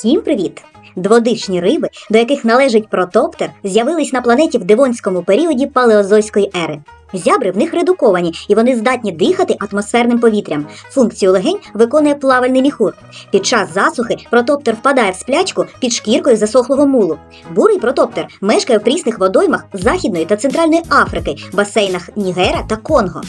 Всім привіт! Дводишні риби, до яких належить протоптер, з'явились на планеті в дивонському періоді палеозойської ери. Зябри в них редуковані, і вони здатні дихати атмосферним повітрям. Функцію легень виконує плавальний міхур. Під час засухи протоптер впадає в сплячку під шкіркою засохлого мулу. Бурий протоптер мешкає в прісних водоймах Західної та Центральної Африки, басейнах Нігера та Конго.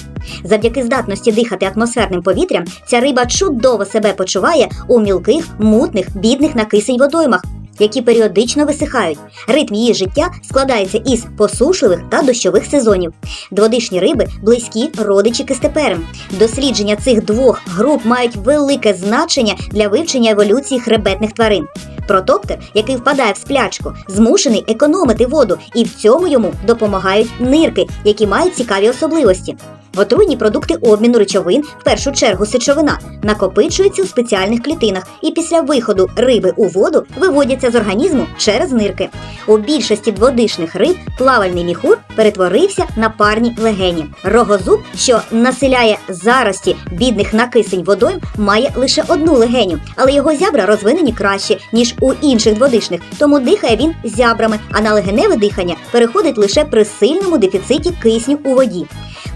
Завдяки здатності дихати атмосферним повітрям, ця риба чудово себе почуває у мілких, мутних, бідних на кисень водоймах, які періодично висихають. Ритм її життя складається із посушливих та дощових сезонів. Дводишні риби близькі родичі кистеперам. Дослідження цих двох груп мають велике значення для вивчення еволюції хребетних тварин. Протоптер, який впадає в сплячку, змушений економити воду, і в цьому йому допомагають нирки, які мають цікаві особливості. Отруйні продукти обміну речовин, в першу чергу сечовина, накопичуються у спеціальних клітинах і після виходу риби у воду виводяться з організму через нирки. У більшості дводишних риб плавальний міхур перетворився на парні легені. Рогозуб, що населяє зарості бідних на кисень водойм, має лише одну легеню, але його зябра розвинені краще, ніж у інших дводишних, тому дихає він зябрами, а на легеневе дихання переходить лише при сильному дефіциті кисню у воді.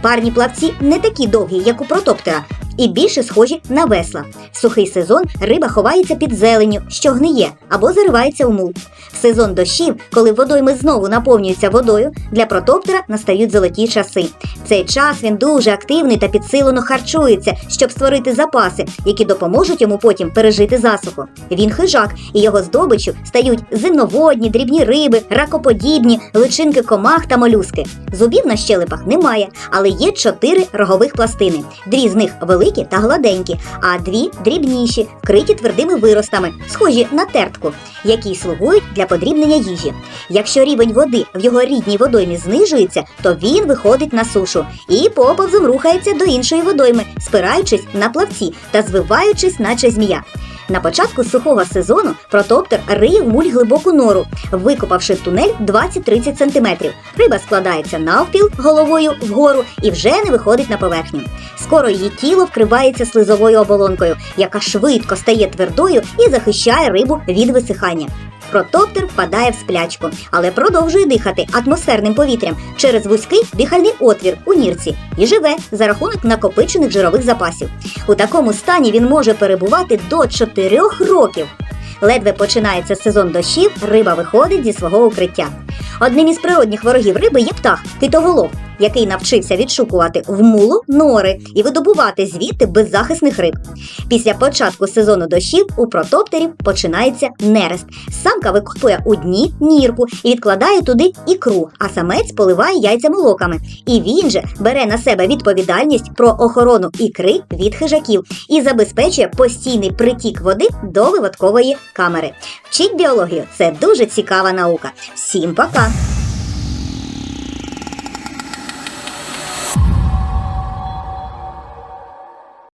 Парні плавці не такі довгі, як у протоптера, і більше схожі на весла. В сухий сезон риба ховається під зеленню, що гниє, або заривається у мул. В сезон дощів, коли водойми знову наповнюються водою, для протоптера настають золоті часи. В цей час він дуже активний та підсилено харчується, щоб створити запаси, які допоможуть йому потім пережити засуху. Він хижак, і його здобиччю стають земноводні, дрібні риби, ракоподібні, личинки комах та молюски. Зубів на щелепах немає, але є чотири рогових пластини. Дві з них великі та гладенькі, а дві дрібніші, вкриті твердими виростами, схожі на тертку, які слугують для подрібнення їжі. Якщо рівень води в його рідній водоймі знижується, то він виходить на сушу і поповзом рухається до іншої водойми, спираючись на плавці та звиваючись, наче змія. На початку сухого сезону протоптер риє в муль глибоку нору, викопавши тунель 20-30 см. Риба складається навпіл головою вгору і вже не виходить на поверхню. Скоро її тіло вкривається слизовою оболонкою, яка швидко стає твердою і захищає рибу від висихання. Протоптер впадає в сплячку, але продовжує дихати атмосферним повітрям через вузький дихальний отвір у нірці і живе за рахунок накопичених жирових запасів. У такому стані він може перебувати до 4 років. Ледве починається сезон дощів, риба виходить зі свого укриття. Одним із природних ворогів риби є птах китоголов, який навчився відшукувати в мулу нори і видобувати звідти беззахисних риб. Після початку сезону дощів у протоптерів починається нерест. Самка викопує у дні нірку і відкладає туди ікру, а самець поливає яйця молоками. І він же бере на себе відповідальність про охорону ікри від хижаків і забезпечує постійний притік води до виводкової камери. Вчить біологію це дуже цікава наука. Всім пока!